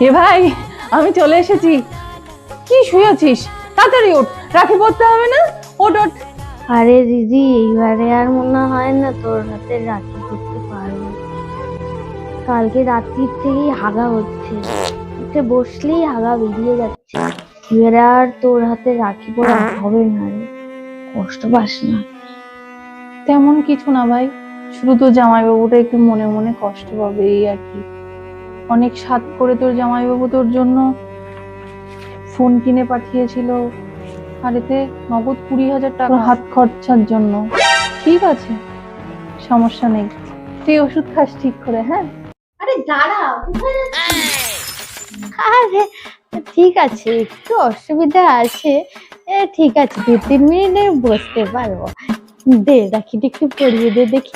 এ ভাই আমি চলে এসেছি। কি শুয়ে আছিস? তাড়াতাড়ি ওঠ রাখি পড়তে হবে না? ওঠ ওঠ। আরে দিদি এইবারে আর মনে হয় না তোর হাতে রাখি করতে পারব। কালকে রাত্রির থেকেই হাগা হচ্ছে। উঠে বসলেই হাগা বেরিয়ে যাচ্ছে। এবারে আর তোর হাতে রাখি পরা হবে না রে। কষ্ট পাস না। তেমন কিছু না ভাই। শুধু তো জামাইবাবুটা একটু মনে মনে কষ্ট পাবে এই আর কি। অনেক সাত করে তোর জামাইবাবু তোর জন্য ফোন কিনে পাঠিয়েছিল। আর এতে নগদ কুড়ি হাজার টাকা। হাত খরচার জন্য। ঠিক আছে সমস্যা নেই। তুই ওষুধ খাস ঠিক করে হ্যাঁ? আরে দাঁড়া আরে ঠিক আছে একটু অসুবিধা আছে। এ ঠিক আছে দু তিন মিনিটে বসতে পারব। দে রাখিটা একটু পরিয়ে দে দেখি।